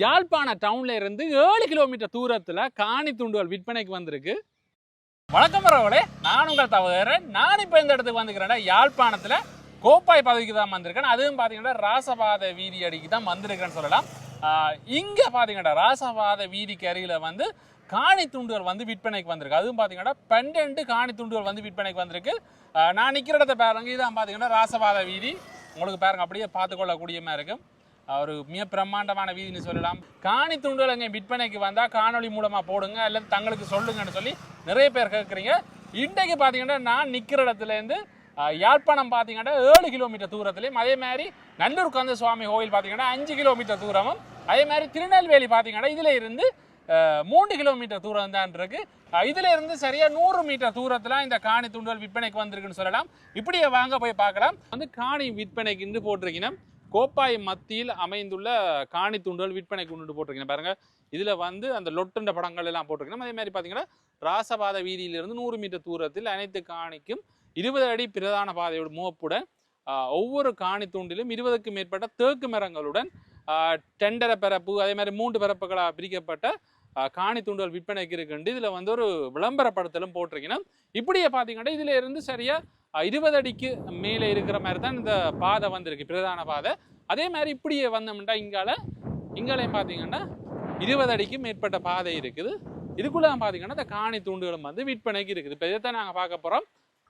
யாழ்ப்பாண டவுன்ல இருந்து ஏழு கிலோமீட்டர் தூரத்துல காணி தூண்டுகள் விற்பனைக்கு வந்திருக்கு. வணக்கம் வரவங்களே நான் உங்கள் தவறேன் நான் இப்போ இந்த இடத்துக்கு வந்துக்கிறேன் யாழ்ப்பாணத்தில் கோப்பாய் பதவிக்கு தான் வந்திருக்கேன். அதுவும் பார்த்தீங்கன்னா ராசபாத வீதி அடிக்கு தான் வந்திருக்கேன்னு சொல்லலாம். இங்கே பார்த்தீங்கன்னா ராசபாத வீதிக்கு அருகில் வந்து காணி துண்டுகள் வந்து விற்பனைக்கு வந்திருக்கு. அதுவும் பார்த்தீங்கன்னா பன்னெண்டு காணி துண்டுகள் வந்து விற்பனைக்கு வந்திருக்கு. நான் நிற்கிற இடத்த பாருங்க. இதான் பார்த்தீங்கன்னா ராசபாத வீதி. உங்களுக்கு பாருங்க அப்படியே பார்த்துக்கொள்ளக்கூடிய மாதிரி இருக்கும் ஒரு மிக பிரம்மாண்டமான வீதின்னு சொல்லலாம். காணி துண்டுகள் விற்பனைக்கு வந்தால் காணொலி மூலமாக போடுங்க அல்லது தங்களுக்கு சொல்லுங்கன்னு சொல்லி நிறைய பேர் கேட்குறீங்க இன்றைக்கு பார்த்தீங்கன்னா நான் நிற்கிற இடத்துலேருந்து யாழ்ப்பாணம் பார்த்தீங்கன்னா ஏழு கிலோமீட்டர் தூரத்துலையும் அதே மாதிரி நல்லூர் கந்த சுவாமி கோயில் பார்த்தீங்கன்னா அஞ்சு கிலோமீட்டர் தூரமும் அதே மாதிரி திருநெல்வேலி பார்த்தீங்கன்னா இதில் இருந்து மூன்று கிலோமீட்டர் தூரம் தான் இருக்கு. இதுல இருந்து சரியா நூறு மீட்டர் தூரத்துல இந்த காணி துண்டுகள் விற்பனைக்கு வந்திருக்குன்னு சொல்லலாம். இப்படியே வாங்க போய் பார்க்கலாம். வந்து காணி விற்பனைக்கு போட்டிருக்கீங்கன்னா கோப்பாய் மத்தியில் அமைந்துள்ள காணி துண்டுகள் விற்பனைக்கு கொண்டு போட்டிருக்கீங்க. பாருங்க இதுல வந்து அந்த லொட்டுண்ட படங்கள் எல்லாம் போட்டிருக்கணும் அதே மாதிரி பாத்தீங்கன்னா ராசபாத வீதியிலிருந்து நூறு மீட்டர் தூரத்தில் அனைத்து காணிக்கும் இருபது அடி பிரதான பாதையோட முகப்புடன் ஒவ்வொரு காணி தூண்டிலும் இருபதுக்கும் மேற்பட்ட தேக்கு மரங்களுடன் ஆஹ், டெண்டர பரப்பு அதே மாதிரி மூன்று பரப்புகளாக பிரிக்கப்பட்ட காணி தூண்டுகள் விற்பனைக்கு இருக்குண்டு இதுல வந்து ஒரு விளம்பரப்படுத்தலும் போட்டிருக்கணும். இப்படியே பார்த்தீங்கன்னா இதுல இருந்து சரியா அஹ், இருபது அடிக்கு மேலே இருக்கிற மாதிரி தான் இந்த பாதை வந்திருக்கு பிரதான பாதை. அதே மாதிரி இப்படியே வந்தோம்னா இங்கால இங்காலையும் பார்த்தீங்கன்னா இருபது அடிக்கு மேற்பட்ட பாதை இருக்குது. இதுக்குள்ள பார்த்தீங்கன்னா இந்த காணி தூண்டுகளும் வந்து விற்பனைக்கு இருக்குது. இப்போ இதைத்தான் நாங்கள் பார்க்க போறோம்.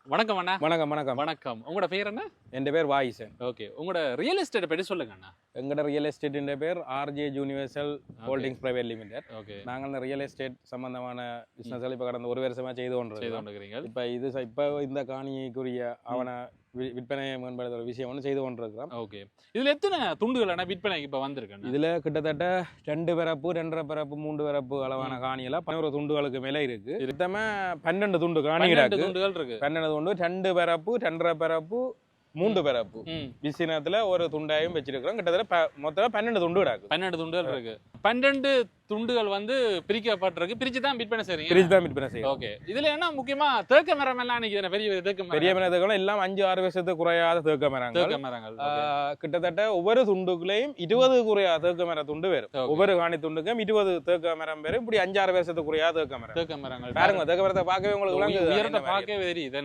வணக்கம் அண்ணா. வணக்கம் வணக்கம். வணக்கம். உங்களோட பேர் என்ன? என் பேர் வாயிசன் ஓகே. உங்களோட ரியல் எஸ்டேட் பற்றி சொல்லுங்க அண்ணா. எங்களோட ரியல் எஸ்டேட்டின் பேர் RJ universal holdings private limited okay நாங்கள் இந்த ரியல் எஸ்டேட் சம்பந்தமான பிசினஸ் இப்போ கடந்த ஒரு வருஷமா செய்து கொண்டிருக்கிறீங்க இப்போ இது இப்போ இந்த காணிக்குரிய அவன விற்பனையை மேம்படுத்துற விஷயம் ஒன்று செய்து கொண்டிருக்கிறோம். ஓகே இதுல எத்தனை துண்டுகள் அண்ணா விற்பனைக்கு இப்போ வந்திருக்கு இதுல கிட்டத்தட்ட ரெண்டு பிறப்பு ரெண்டரை பிறப்பு மூன்று பிறப்பு அளவான காணியெல்லாம் பதினோரு துண்டுகளுக்கு மேலே இருக்கு. மொத்தமா பன்னெண்டு துண்டு காணி பன்னெண்டு கிடக்கு துண்டுகள் இருக்கு. பன்னெண்டு துண்டு ரெண்டு பிறப்பு ரெண்டரை பிறப்பு மூன்று பிறப்பு. விசினத்துல ஒரு துண்டாயும் வச்சிருக்கிறோம். கிட்டத்தட்ட மொத்தமா பன்னெண்டு துண்டு கிடக்கு. பன்னெண்டு துண்டுகள் இருக்கு. பன்னெண்டு துண்டுகள் வந்து பிரிக்கப்பட்டிருக்கு. பிரிச்சு தான் விற்பனை செய்றீங்க? பிரிச்சு தான் விற்பனை செய்யும் ஓகே இதுல என்ன முக்கியமா? தேக்க மரம் எல்லாம் நினைக்கிறேன் பெரிய தேக்க மரம். பெரிய மரத்துகளும் எல்லாம் அஞ்சு ஆறு வருஷத்துக்கு குறையாத தேக்க மரங்கள். தேக்க மரங்கள். கிட்டத்தட்ட ஒவ்வொரு துண்டுக்குள்ளேயும் இருபது குறையாத தேக்க மர துண்டு வரும். ஒவ்வொரு காணி துண்டுக்கும் இருபது தேக்க மரம் வரும். இப்படி அஞ்சாறு வருஷத்துக்கு குறையாத தேக்க மரம். தேக்க மரங்கள். பாருங்க தேக்க மரத்தை பார்க்கவே உங்களுக்கு உயரத்தை. பார்க்கவே தெரியுது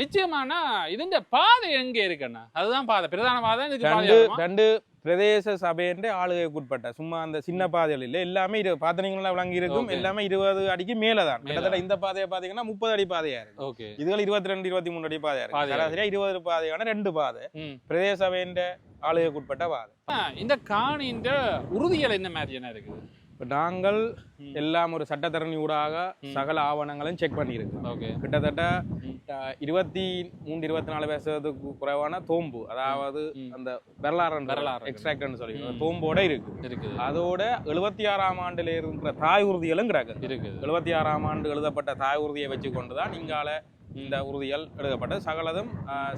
நிச்சயமானா இதுஇந்த பாதை எங்க இருக்குண்ணா? அதுதான் பாதை. பிரதான பாதை ரெண்டு? ரெண்டு பிரதேச சபைன்ற ஆளுகைக்குட்பட்ட சும்மா அந்த சின்ன பாதைகள் இல்ல. எல்லாமே இரு பாத்தனீங்களா விளங்கி இருக்கும். எல்லாமே இருபது அடிக்கு மேலதான். மேல. கிட்டத்தட்ட இந்த பாதையை பாத்தீங்கன்னா முப்பது அடி பாதையா இருக்கு. ஓகே. இதுகள் இருபத்தி ரெண்டு இருபத்தி மூணு அடி பாதையா இருக்கு. சராசரியா இருபது பாதையான ரெண்டு பாதை. பிரதேச சபைன்ற ஆளுகைக்குட்பட்ட பாதை. இந்த காணின்ற உறுதிகள் என்ன மாதிரி என்ன இருக்குது? இப்ப நாங்கள். எல்லாம் ஒரு சட்டத்தரணி ஊடாக. சகல ஆவணங்களும் செக் பண்ணியிருக்கோம் ஓகே. கிட்டத்தட்ட இருபத்தி மூன்று இருபத்தி நாலு வருஷத்துக்கு குறைவான தோம்பு. அதாவது. அந்த வரலாறு. வரலாறு. எக்ஸ்ட்ராக்ட்னு சொல்லி. தோம்போட இருக்கு. அதோட எழுபத்தி ஆறாம் ஆண்டுல இருக்கிற தாய் உறுதிகளும் கிடக்கு. இருக்குது. எழுபத்தி ஆறாம் ஆண்டு எழுதப்பட்ட தாய் உறுதியை வச்சு கொண்டுதான் இங்கால இந்த உறுதிகள் எடுக்கப்பட்டு சகலதும்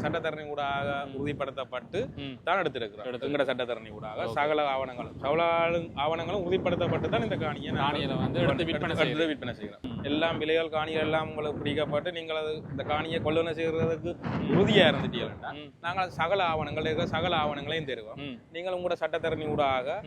சட்டத்தரணி ஊடாக உறுதிப்படுத்தப்பட்டு. தான் எடுத்திருக்கிறோம். எங்கட சட்டத்தரணி ஊடாக. சகல ஆவணங்களும் சகல ஆவணங்களும் உறுதிப்படுத்தப்பட்டு தான் இந்த காணியை காணியில வந்து எடுத்து விற்பனை எடுத்து விற்பனை செய்கிறோம் எல்லாம் விலைகள் காணிகள் எல்லாம் உங்களுக்கு பிடிக்கப்பட்டு நீங்கள் அது இந்த காணியை கொள்ளுன செய்கிறதுக்கு உறுதியா இருந்துட்டீங்கன்னா. நாங்கள் சகல ஆவணங்கள் இருக்கிற சகல ஆவணங்களையும் தருவோம். நீங்கள் உங்களோட சட்டத்தரணி ஊடாக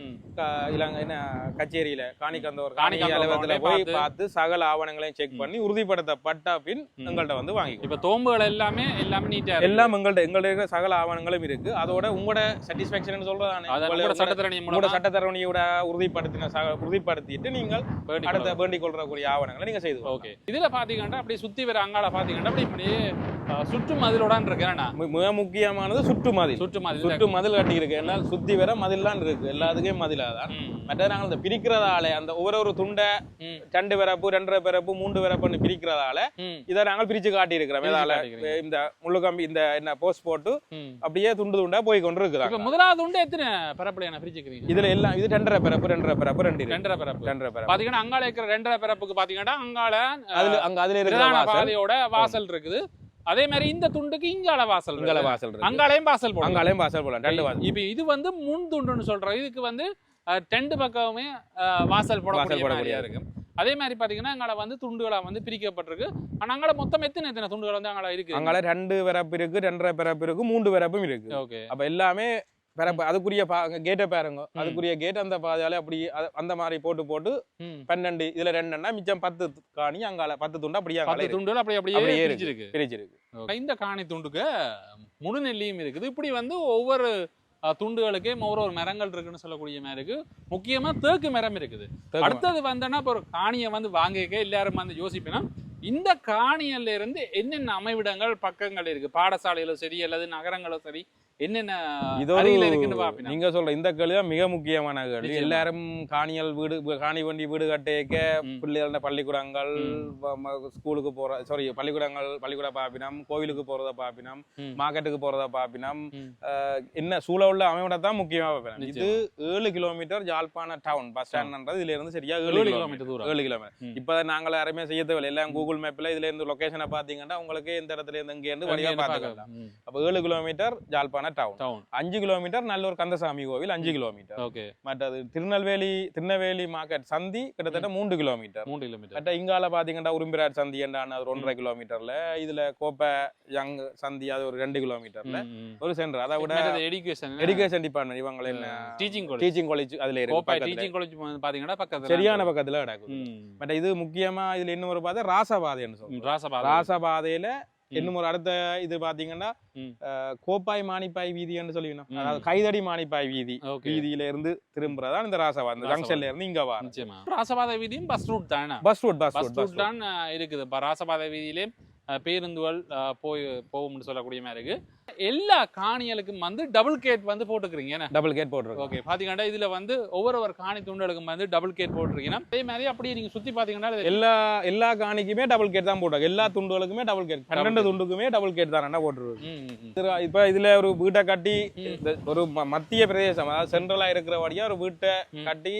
இலங்கை என்ன கச்சேரியில காணி காணி கந்தோர் அலுவலகத்துல போய் பார்த்து சகல ஆவணங்களையும் செக் பண்ணி உறுதிப்படுத்தப்பட்ட பின். எங்கள்கிட்ட வந்து வாங்கி இப்ப தோம்புகள் எல்லாமே எல்லாமே நீட்டா இருக்கு. எல்லாம் எங்கள்ட்ட இருக்கிற சகல ஆவணங்களும் இருக்கு. அதோட உங்களோட சாட்டிஸ்பாக்சன் சொல்றதானே? சட்டத்திரணி உங்களோட சட்டத்தரணியோட உறுதிப்படுத்தின உறுதிப்படுத்திட்டு நீங்கள் அடுத்த. வேண்டிக் கொள்றக்கூடிய ஆவணங்களை நீங்க செய்து ஓகே. இதுல பாத்தீங்கன்னா அப்படியே சுத்தி வர அங்கால பாத்தீங்கன்னா அப்படி இப்படியே அஹ், சுற்று மதிலோடான் இருக்கேன்னா மிக முக்கியமானது சுற்று மதில். சுற்று மதில். சுற்று மதில் கட்டி இருக்கு என்ன சுத்தி வர மதில்லாம் இருக்கு. எல்லாத்துக்கும் மதிலாதான். மற்ற நாங்கள் இந்த பிரிக்கிறதால அந்த ஒவ்வொரு ஒரு துண்டை. ரெண்டு பிறப்பு ரெண்டரை பிறப்பு மூன்று பிறப்புன்னு பிரிக்கிறதால. இதை நாங்கள் பிரிச்சு காட்டி பிரிச்சு இதால காட்டிக்கிறீங்க. இந்த முள்ளு கம்பி இந்த என்ன போஸ்ட் போட்டு. அப்படியே துண்டு துண்டா போய் கொண்டு இருக்கிறாங்க முதலாவது உண்டு எத்தனை பரப்புல என்ன பிரிச்சுக்கிறீங்க? இதுல எல்லாம் இது ரெண்டரை பிறப்பு ரெண்டரை பிறப்பு ரெண்டு. ரெண்டரை பரப்பு ரெண்டரை பிறப்பு. பாத்தீங்கன்னா அங்கால இருக்கிற ரெண்டரை பரப்புக்கு பாத்தீங்கன்னா அங்கால அதுல அங்க அதுல இருக்கிற வாசல். பாதையோட வாசல் இருக்குது. அதே மாதிரி இந்த துண்டுக்கு இங்கால வாசல் இங்கால. வாசல் அங்காலையும் வாசல் போடலாம் அங்காலையும் வாசல் போலாம் ரெண்டு வாசல். இப்ப இது வந்து முன் துண்டுன்னு சொல்றோம். இதுக்கு வந்து ரெண்டு பக்கமுமே வாசல் போடக்கூடிய போடக்கூடிய மாதிரியா இருக்கு அதே மாதிரி பாத்தீங்கன்னா அங்கால வந்து துண்டுகளா வந்து பிரிக்கப்பட்டிருக்கு. ஆனா அங்கால மொத்தம் எத்தனை எத்தனை துண்டுகள் வந்து அங்கால இருக்கு? அங்கால ரெண்டு பிறப்பு இருக்கு ரெண்டரை பிறப்பு இருக்கு மூன்று பிறப்பும் இருக்கு. ஓகே. அப்ப எல்லாமே பிறப்பு அதுக்குரிய கேட்டை பாருங்க. அதுக்குரிய கேட் அந்த பாதையால அப்படி அந்த மாதிரி போட்டு போட்டு. பன்னெண்டு இதுல ரெண்டுன்னா மிச்சம் பத்து காணி அங்கால பத்து துண்டு அப்படியே அங்கால பத்து அப்படி அப்படியே அப்படியே. பிரிச்சிருக்கு பிரிச்சிருக்கு இந்த காணி துண்டுக்கு முழு நெல்லியும் இருக்குது. இப்படி வந்து ஒவ்வொரு துண்டுகளுக்கே ஒவ்வொரு ஒரு மரங்கள் இருக்குன்னு சொல்லக்கூடிய மாதிரி இருக்கு. முக்கியமா தேக்கு மரம் இருக்குது. அடுத்தது வந்தோன்னா இப்போ ஒரு காணியை வந்து வாங்கிக்க எல்லாரும் வந்து யோசிப்பேன்னா இந்த காணியல்ல இருந்து என்னென்ன அமைவிடங்கள் பக்கங்கள் இருக்கு? பாடசாலையிலும் சரி அல்லது நகரங்களும் சரி என்னென்ன இது ஒரு அருகில இருக்குன்னு பாப்பினா நீங்க சொல்ற இந்த கேள்வி தான் மிக முக்கியமான கேள்வி. எல்லாரும் காணியல் வீடு காணி வண்டி வீடு கட்டேக்க. பிள்ளைகள பள்ளிக்கூடங்கள் ஸ்கூலுக்கு போற சாரி பள்ளிக்கூடங்கள் பள்ளிக்கூட பாப்பினம் கோவிலுக்கு போறத பாப்பினம். மார்க்கெட்டுக்கு போறத பாப்பினம் என்ன சூழ உள்ள அமைவிட தான் முக்கியமா பார்ப்பேன் இது ஏழு கிலோமீட்டர் ஜாழ்ப்பாண டவுன் பஸ் ஸ்டாண்ட்ன்றது இதுல இருந்து சரியா ஏழு கிலோமீட்டர். தூரம். ஏழு கிலோமீட்டர். இப்ப நாங்கள யாருமே செய்ய தேவையில்லை. எல்லாம் கூகுள் மேப்ல இதுல இருந்து லொகேஷனை பாத்தீங்கன்னா உங்களுக்கு எந்த இடத்துல இருந்து இங்க இருந்து வழியா பாத்துக்கலாம். அப்ப ஏழு கிலோமீட்டர் ஜாழ்ப்பாண டவுன் டவுன் அஞ்சு கிலோமீட்டர் நல்லூர் கந்தசாமி கோவில் அஞ்சு கிலோமீட்டர் ஓகே மற்றது திருநெல்வேலி திருநெல்வேலி மார்க்கெட் சந்தி கிட்டத்தட்ட மூன்று கிலோமீட்டர் மூன்று கிலோமீட்டர் மற்ற இங்கால பாத்தீங்கன்னா உரும்பிராட் சந்தி என்றான அது ஒன்றரை கிலோமீட்டர்ல இதுல கோப்பை யங் சந்தி அது ஒரு ரெண்டு கிலோமீட்டர்ல ஒரு சென்டர் அதை விட எஜுகேஷன் எஜுகேஷன் டிபார்ட்மெண்ட் இவங்க என்ன? டீச்சிங் காலேஜ் டீச்சிங் காலேஜ் அதுல இருக்கு. டீச்சிங் காலேஜ் பாத்தீங்கன்னா பக்கத்துல. சரியான பக்கத்துல கிடக்குது. ம். பட் இது முக்கியமா இதுல இன்னொரு பாதை ராசபாதைன்னு ம், சொல்றோம் ராசபாதை. ராசபாதையில இன்னும் ஒரு அடுத்த இது பாத்தீங்கன்னா கோப்பாய் மானிப்பாய் வீதின்னு சொல்லிக்கணும். அதாவது கைதடி மானிப்பாய் வீதி. வீதியில இருந்து திரும்புறதா? இந்த ராசபாதை. ஜங்ஷன்ல இருந்து இங்க நிச்சயமா. ராசபாதை வீதியும் பஸ் ரூட் தானே? பஸ் ரூட் பஸ் ரூட் தான் இருக்குது. ராசபாதை வீதியிலே பேருந்துகள் போய் போகும்னு சொல்லக்கூடிய மாதிரி இருக்கு. எல்லா காணிகளுக்கும் வந்து டபுள் கேட் வந்து போட்டுக்கிறீங்க என்ன? டபுள் கேட் போட்டிருக்கோம். ஓகே பாத்தீங்கன்னா இதுல வந்து ஒவ்வொரு ஒரு காணி துண்டுகளுக்கும் வந்து டபுள் கேட் போட்டிருக்கீங்கன்னா அதே மாதிரி அப்படியே நீங்க சுத்தி பாத்தீங்கன்னா எல்லா எல்லா காணிக்குமே டபுள் கேட் தான் போட்டாங்க எல்லா துண்டுகளுக்குமே டபுள் கேட் பன்னெண்டு. துண்டுக்குமே டபுள் கேட் தான் போட்டுருக்கு ம். இதுல- இப்ப இதுல ஒரு வீட்டை கட்டி ஒரு மத்திய பிரதேசம் அதாவது சென்ட்ரலா இருக்கிறபடியா ஒரு வீட்டை. கட்டி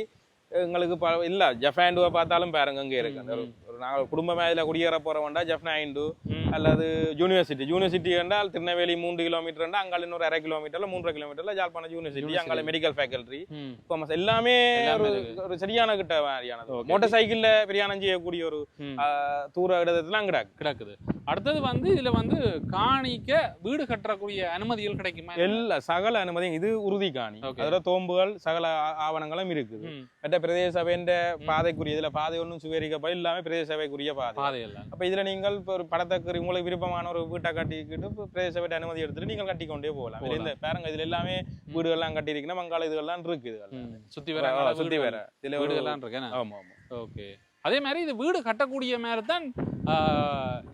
எங்களுக்கு ப- இல்ல ஜப்பாண்டுவை பார்த்தாலும் பாருங்க இங்க இருக்கு ஒரு ம், ஒரு நாங்க குடும்பமே இதுல குடியேற போறோம்டா ஜப்னாயிண்டு ம். அல்லது யூனிவர்சிட்டி யூனிவர்சிட்டி என்றால் திருநெல்வேலி மூன்று கிலோமீட்டர் அங்கால இன்னொரு அரை கிலோமீட்டர்ல மூன்றரை கிலோமீட்டர்ல ஜாழ்ப்பாணம் யூனிவர்சிட்டி. அங்கால மெடிக்கல் ஃபேக்கல்டி ம். காமர்ஸ் எல்லாமே ஒரு. ஒரு சரியான கிட்ட மாதிரியானது. மோட்டார் சைக்கிள்ல பிரயாணம் செய்யக்கூடிய ஒரு தூர இடத்துல கிடாக்கு கிடக்குது அடுத்தது வந்து இதுல வந்து காணிக்க வீடு கட்டக்கூடிய அனுமதிகள் கிடைக்குமா? எல்லா சகல அனுமதியும் இது உறுதி காணி. அதுல தோம்புகள் சகல ஆவணங்களும் இருக்குது. மற்ற பிரதேச சபைன்ற பாதைக்குரிய இதுல பாதை ஒன்றும் சுவரிக்கப்பட எல்லாமே பிரதேச சபைக்குரிய பாதை அப்ப இதுல நீங்கள் ஒரு படத்துக்கு உங்களுக்கு விருப்பமான ஒரு வீட்டை கட்டிக்கிட்டு பிரதேச சபை அனுமதி எடுத்துட்டு நீங்கள் கட்டிக்கொண்டே போகலாம். இதுல இந்த பாருங்க இதுல எல்லாமே வீடுகள்லாம் கட்டியிருக்கணும் மங்கால இதுகள்லாம் இருக்கு இதுகள் ம். சுத்தி நல்ல சுத்தி வேற. இதுல வீடுகள்லாம் இருக்கேன் ஆமா ஆமா. ஓகே. அதே மாதிரி இது வீடு கட்டக்கூடிய மாதிரி தான்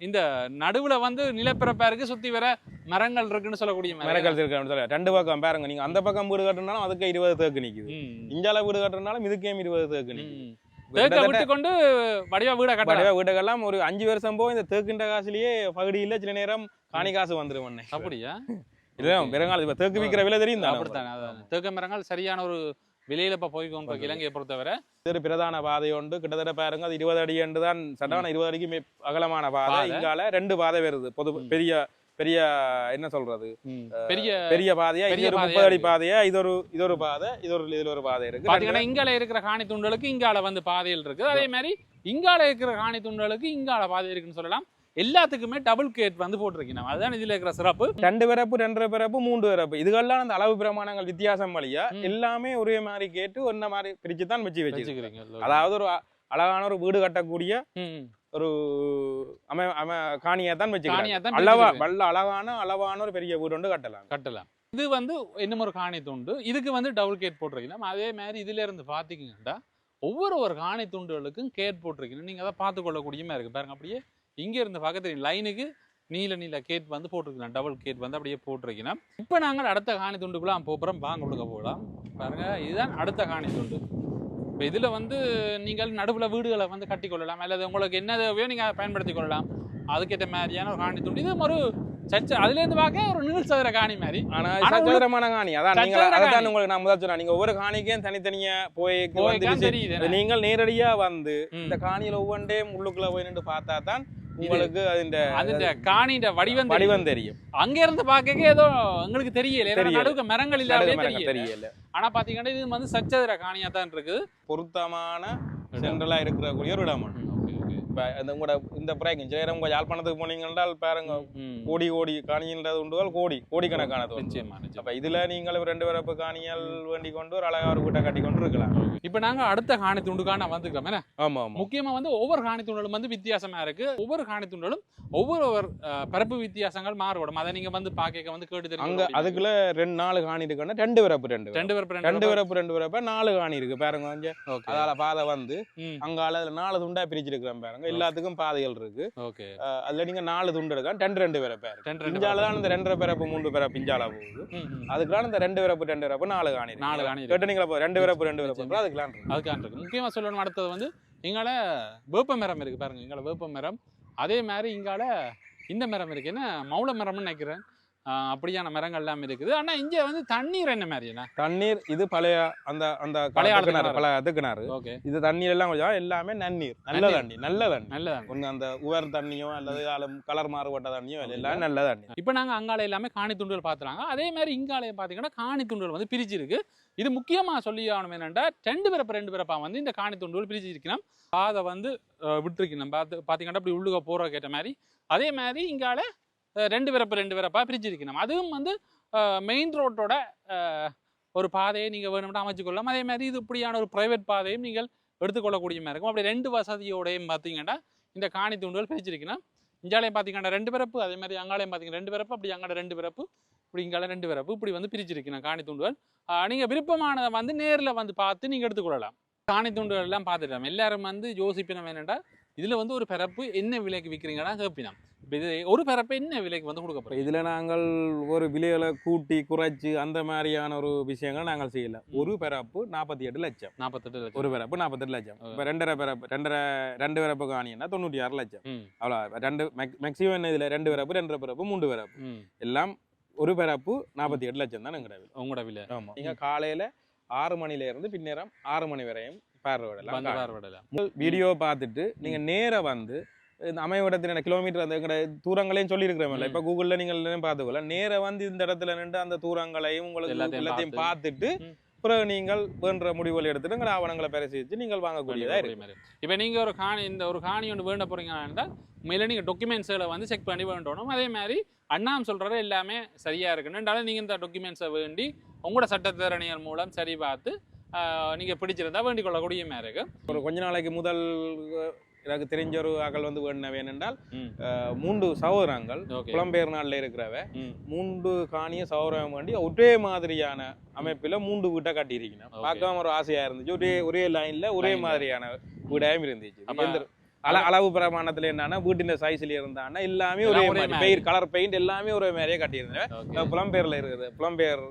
இந்த நடுவுல வந்து நிலப்பரப்பா இருக்கு சுத்தி வர மரங்கள் இருக்குன்னு சொல்லக்கூடிய மரக்கல் இருக்கான்னு சொல்ல ரெண்டு பக்கம் பாருங்க. நீங்க அந்த பக்கம் வீடு கட்டினாலும் அதுக்கு இருபது தேக்கு ம். இஞ்சால வீடு கட்டினாலும் இதுக்கே இருபது தேக்கு நிக்குது. ம். தேக்க விட்டு கொண்டு வடிவா வீட கட்டலாம். வடிவா வீடுகள்லாம் ஒரு அஞ்சு வருஷம் போய் இந்த தேக்கின்ற காசுலயே பகுதியில சில நேரம் காணி காசு வந்துரும் அண்ணே. அப்படியா? இதுதான் பெருங்காலம் இப்ப தேக்கு விக்கிற விலை தெரியும் தானே? அப்படித்தானே தேக்க மரங்கள் சரியான ஒரு விலையில இப்ப போய்க்கும் இப்ப இலங்கையை பொறுத்தவரை. இது பிரதான பாதை உண்டு. கிட்டத்தட்ட பாருங்க அது இருபது அடி என்று தான் சட்டமான இருபது அடிக்கு அகலமான பாதை. இங்கால ரெண்டு பாதை வருது. பொது. பெரிய பெரிய என்ன சொல்றது. பெரிய பெரிய பாதையா? இது ஒரு முப்பது அடி. பாதையா? இது ஒரு இது ஒரு பாதை இது ஒரு இதுல ஒரு பாதை இருக்கு. பாத்தீங்கன்னா இங்கால இருக்கிற காணி துண்டுகளுக்கு இங்கால வந்து பாதைகள் இருக்கு. அதே மாதிரி இங்கால இருக்கிற காணி துண்டுகளுக்கு இங்கால பாதை இருக்குன்னு சொல்லலாம். எல்லாத்துக்குமே டபுள் கேட் வந்து போட்டிருக்கீங்க. அதுதான் இதுல இருக்கிற சிறப்பு. ரெண்டு பிறப்பு ரெண்டரை பிறப்பு மூன்று பிறப்பு. இதுகள்லாம் அந்த அளவு பிரமாணங்கள் வித்தியாசம் வழியா. எல்லாமே ஒரே மாதிரி கேட்டு ஒன்ன மாதிரி பிரிச்சு தான் வச்சு வச்சு வச்சுக்கிறீங்க. அதாவது ஒரு அழகான ஒரு வீடு கட்டக்கூடிய. ஒரு அம அம காணியை தான் தான் அளவா. வல்ல அழகான அளவான ஒரு பெரிய வீடு ஒன்று கட்டலாம். கட்டலாம். இது வந்து இன்னும் ஒரு காணி துண்டு இதுக்கு வந்து டபுள் கேட் போட்டிருக்கீங்க. அதே மாதிரி இதுல இருந்து பாத்தீங்கன்னா ஒவ்வொரு ஒரு காணி துண்டுகளுக்கும் கேட் போட்டிருக்கீங்க. நீங்க அதை பார்த்து கொள்ளக்கூடியமா இருக்கு பாருங்க. அப்படியே இங்க இருந்து பக்கத்து லைனுக்கு நீல நீல கேட் வந்து போட்டிருக்கலாம். டபுள் கேட் வந்து அப்படியே போட்டிருக்கீங்க இப்போ நாங்கள் அடுத்த காணி துண்டுக்குள்ள போகிறோம் வாங்க உள்ள போகலாம். பாருங்க இதுதான் அடுத்த காணி துண்டு. இப்போ இதில் வந்து நீங்கள் நடுவில் வீடுகளை வந்து கட்டி கொள்ளலாம் அல்லது உங்களுக்கு என்ன தேவையோ நீங்கள் பயன்படுத்தி கொள்ளலாம். அதுக்கேற்ற மாதிரியான ஒரு காணி துண்டு. இது ஒரு சர்ச்சை அதுலேருந்து பார்க்க ஒரு நீள் சதுர காணி மாதிரி. ஆனா சச்சவரமான காணி. அதான் நீங்க அதான். உங்களுக்கு நான் முதல் சொன்னேன். நீங்க ஒவ்வொரு காணிக்கையும் தனித்தனியா போய் வந்து நீங்கள் நேரடியா வந்து. இந்த காணியில ஒவ்வொன்றையும் உள்ளுக்குள்ள போய் நின்று பார்த்தா தான் உங்களுக்கு அதிண்ட அதுன்ற காணின்ற வடிவம். வடிவம் தெரியும். அங்க இருந்து பார்க்க ஏதோ எங்களுக்கு தெரியல. நடுவுக்கு மரங்கள் இல்லாமலே தெரியல. ஆனா பாத்தீங்கன்னா இது வந்து சச்சதுர காணியா தான் இருக்குது. பொருத்தமான சென்ட்ரலா இருக்கக்கூடிய ஒரு இடம் இப்ப இந்த உங்களோட இந்த பிரேக்கிங் சேரம் உங்க யாழ்ப்பாணத்துக்கு போனீங்கன்னா பாருங்க. கோடி கோடி காணின்றது உண்டுகள் கோடி கோடிக்கணக்கானது உண்டு. நிச்சயமா நிச்சயமா. அப்ப இதுல நீங்கள் ரெண்டு பிறப்பு காணியால் வேண்டி கொண்டு ஒரு அழகா ஒரு வீட்டை கட்டி கொண்டு இருக்கலாம் இப்ப நாங்க அடுத்த காணி துண்டுக்கான வந்துக்கிறோம் என்ன? ஆமா ஆமா முக்கியமா வந்து ஒவ்வொரு காணி துண்டலும் வந்து வித்தியாசமா இருக்கு. ஒவ்வொரு காணி துண்டலும் ஒவ்வொரு பரப்பு வித்தியாசங்கள் மாறுபடும். அதை நீங்க வந்து பாக்க வந்து கேட்டு அங்க தெரிஞ்சுக்க அதுக்குள்ள ரெண்டு நாலு காணி இருக்குன்னா ரெண்டு பிறப்பு ரெண்டு பிறப்பு. ரெண்டு பேர் ரெண்டு பிறப்பு. ரெண்டு பிறப்பு நாலு காணி இருக்கு. பாருங்க கொஞ்சம் அதால பாதை வந்து அங்கால நாலு துண்டா பிரிச்சிருக்கிறேன் பாருங்க. எல்லாத்துக்கும் பாதைகள் இருக்கு. ஓகே. அதுல நீங்க நாலு துண்டு இருக்கா ரெண்டு ரெண்டு. ரெண்டு ரெண்டு பிஞ்சால தான் இந்த ரெண்டரை பிறப்பு மூன்று பிறப்பு பிஞ்சால போகுது. அதுக்கெல்லாம் இந்த ரெண்டு பிறப்பு ரெண்டு பிறப்பு நாலு காணி. நாலு காணி. கேட்டுனீங்களா இப்போ? ரெண்டு பிறப்பு ரெண்டு பிறப்பு அதுக்கெல்லாம். அதுக்கான இருக்கு. முக்கியமா சொல்லணும் அடுத்தது வந்து இங்கால வேப்ப மரம் இருக்கு பாருங்க. இங்கால வேப்ப மரம். அதே மாதிரி இங்கால இந்த மரம் இருக்கு. என்ன? மௌல மரம்னு நினைக்கிறேன். அப்படியான மரங்கள் எல்லாம் இருக்குது. ஆனா இங்க வந்து தண்ணீர் என்ன மாதிரி என்ன தண்ணீர் இது பழைய அந்த அந்த பழைய கிணறு. பழைய அது கிணறு இது தண்ணீர் எல்லாம் கொஞ்சம் எல்லாமே நன்னீர். நல்ல. தண்ணி நல்ல தண்ணி நல்லதான் ஒண்ணு அந்த உவர் தண்ணியோ அல்லது கலர் மாறுபட்ட தண்ணியோ எல்லாம் நல்ல தண்ணி இப்போ நாங்கள் அங்கால எல்லாமே காணி துண்டுகள் பார்த்துறாங்க அதே மாதிரி இங்காலயம் பார்த்தீங்கன்னா காணி துண்டுகள் வந்து பிரிச்சிருக்கு இது முக்கியமாக சொல்லி ஆகணும் என்னென்னா ரெண்டு பிறப்பு ரெண்டு பிறப்பா வந்து இந்த காணி துண்டுகள் பிரிச்சிருக்கணும் அதை வந்து அஹ், விட்டுருக்கணும். பார்த்து பார்த்தீங்கன்னா அப்படி உள்ளுக போகிற கேட்ட மாதிரி. அதே மாதிரி இங்கால ரெண்டு பிறப்பு ரெண்டு பிறப்பாக பிரிச்சிருக்கணும் அதுவும் வந்து மெயின் ரோட்டோட ஒரு பாதையை நீங்கள் வேணும்னா அமைச்சுக்கொள்ளலாம். அதே மாதிரி இது இப்படியான ஒரு ப்ரைவேட் பாதையும் நீங்கள் எடுத்துக்கொள்ளக்கூடிய மாதிரி இருக்கும். அப்படி ரெண்டு வசதியோடையும் பார்த்தீங்கன்னா இந்த காணி தூண்டுகள் பிரிச்சிருக்கணும் இஞ்சாலையும் பார்த்தீங்கன்னா ரெண்டு பிறப்பு அதே மாதிரி அங்காலையும் பார்த்தீங்கன்னா ரெண்டு பிறப்பு அப்படி அங்கால ரெண்டு பிறப்பு இப்படி இங்கால ரெண்டு பிறப்பு இப்படி வந்து பிரிச்சிருக்கணும் காணி தூண்டுகள் நீங்கள் விருப்பமானதை வந்து நேரில் வந்து பார்த்து நீங்க எடுத்துக்கொள்ளலாம். காணி தூண்டுகள் எல்லாம் பார்த்துட்டோம் எல்லாரும் வந்து யோசிப்பினம் என்னடா இதில் வந்து ஒரு பிறப்பு என்ன விலைக்கு விற்கிறீங்கன்னா கேட்பினோம். இப்போ இது ஒரு பிறப்பு என்ன விலைக்கு வந்து கொடுக்க இப்ப போறோம் இதுல நாங்கள் ஒரு விலையில கூட்டி குறைச்சு அந்த மாதிரியான ஒரு விஷயங்கள் நாங்கள் செய்யல. ஒரு பிறப்பு நாற்பத்தி எட்டு லட்சம். நாற்பத்தெட்டு லட்சம். ஒரு பிறப்பு நாற்பத்தெட்டு லட்சம். இப்ப ரெண்டரை பிறப்பு ரெண்டரை ரெண்டு பிறப்பு காணின்னா தொண்ணூற்றி ஆறு லட்சம். அவ்வளோ ரெண்டு மேக்ஸிமம் என்ன இதுல? ரெண்டு பிறப்பு ரெண்டரை பிறப்பு மூன்று பிறப்பு. ம். எல்லாம் ஒரு பிறப்பு நாற்பத்தி எட்டு லட்சம் தான் எங்கட விலை? உங்களோட விலை. ஆமா. நீங்க காலையில ஆறு மணில இருந்து பின்னேரம் ஆறு மணி வரையும் வந்து பார்வையிடலாம் வீடியோ பார்த்துட்டு நீங்க நேரா வந்து இந்த அமைவிடத்தின கிலோமீட்டர் அந்த எங்கட தூரங்களையும் சொல்லியிருக்கிறோம்ல. இப்ப கூகுள்ல நீங்கள் பார்த்துக்கல நேரா வந்து இந்த இடத்துல நின்று அந்த தூரங்களையும் உங்களுக்கு எல்லாத்தையும் பார்த்துட்டு. பிறகு நீங்கள் வேண்ட முடிவுகள் எடுத்துட்டு உங்கள் ஆவணங்களை பரிசீலித்து நீங்கள் வாங்கக்கூடியதா இருக்கு இப்போ நீங்க ஒரு காணி இந்த ஒரு காணி ஒன்று வேண்ட போறீங்கன்னா உண்மையில நீங்க டாக்குமெண்ட்ஸ்களை வந்து செக் பண்ணி வேண்டணும். அதே மாதிரி அண்ணாம் சொல்றது எல்லாமே சரியா இருக்குன்னு நீங்க இந்த டாக்குமெண்ட்ஸை வேண்டி உங்களோட சட்டத்திறனியல் மூலம் சரி பார்த்து ஆஹ், நீங்க பிடிச்சிருந்தா வேண்டிக் கொள்ளக்கூடிய மாதிரி இருக்கு ஒரு கொஞ்ச நாளைக்கு முதல் எனக்கு தெரிஞ்ச ஒரு அகல் வந்து ம். அஹ், மூன்று சகோதரங்கள் புலம்பெயர் நாட்டில் இருக்கிறவ. மூன்று காணிய சௌரம் வேண்டி ஒரே மாதிரியான அமைப்பில் மூன்று வீட்டை கட்டியிருக்கணும். பார்க்காம ஒரு ஆசையா இருந்துச்சு. ஒரே ஒரே லைன்ல ஒரே. மாதிரியான வீடாயும் இருந்துச்சு. அள அளவு பிரமாணத்துல என்னன்னா வீட்டின் சைஸ்ல இருந்தான்னா எல்லாமே ஒரே மாதிரி. பெயிண்ட் கலர் பெயிண்ட் எல்லாமே ஒரே மாதிரியே கட்டியிருந்தேன். புலம்பெயர்ல இருக்குது. புலம்பெயர்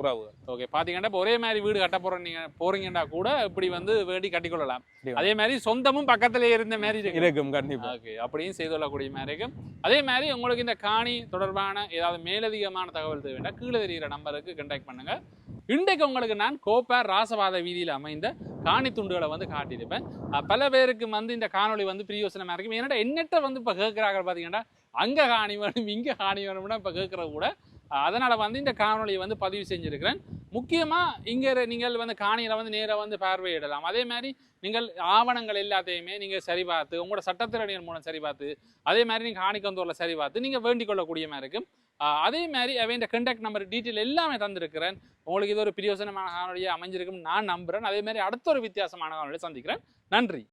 உறவு. ஓகே பாத்தீங்கன்னா இப்போ ஒரே மாதிரி வீடு கட்ட போறோம் நீங்க போறீங்கன்னா கூட இப்படி வந்து வேண்டி கட்டிக்கொள்ளலாம் அதே மாதிரி சொந்தமும் பக்கத்திலே இருந்த மாதிரி இருக்கு இருக்கும் கண்டிப்பா. ஓகே அப்படியும் செய்து கொள்ளக்கூடிய மாதிரி இருக்கும். அதே மாதிரி உங்களுக்கு இந்த காணி தொடர்பான ஏதாவது மேலதிகமான தகவல் தேவைன்னா கீழே தெரிகிற நம்பருக்கு கண்டாக்ட் பண்ணுங்க. இன்றைக்கு உங்களுக்கு நான் கோப்பை ராசவாத வீதியில் அமைந்த காணி துண்டுகளை வந்து காட்டியிருப்பேன். பல பேருக்கு வந்து இந்த காணொளி வந்து பிரியோசனமாக இருக்கும் ஏன்னா என்னட்ட வந்து இப்போ கேட்குறாங்க பார்த்தீங்கன்னா அங்கே காணி வேணும் இங்கே காணி வேணும்னா இப்போ கேட்குறது கூட. அதனால் அதனால வந்து இந்த காணொலியை வந்து பதிவு செஞ்சுருக்கிறேன். முக்கியமாக இங்கே நீங்கள் வந்து காணியில் வந்து நேராக வந்து பார்வையிடலாம். அதே மாதிரி நீங்கள் ஆவணங்கள் எல்லாத்தையுமே நீங்கள் சரி பார்த்து உங்களோட சட்டத்திறனியல் மூலம் சரி பார்த்து அதே மாதிரி நீங்கள் காணிக்கந்தூரில் சரி பார்த்து நீங்கள் வேண்டிக் கொள்ளக்கூடியமாக மாதிரி இருக்கும். அதே மாதிரி அவன் கண்டாக்ட் நம்பர் டீட்டெயில் எல்லாமே தந்திருக்கிறேன். உங்களுக்கு இது ஒரு பிரியோசனமான காணொலியாக அமைஞ்சிருக்கும் நான் நம்புறேன். அதே மாதிரி அடுத்த ஒரு வித்தியாசமான காணொலியை சந்திக்கிறேன். நன்றி.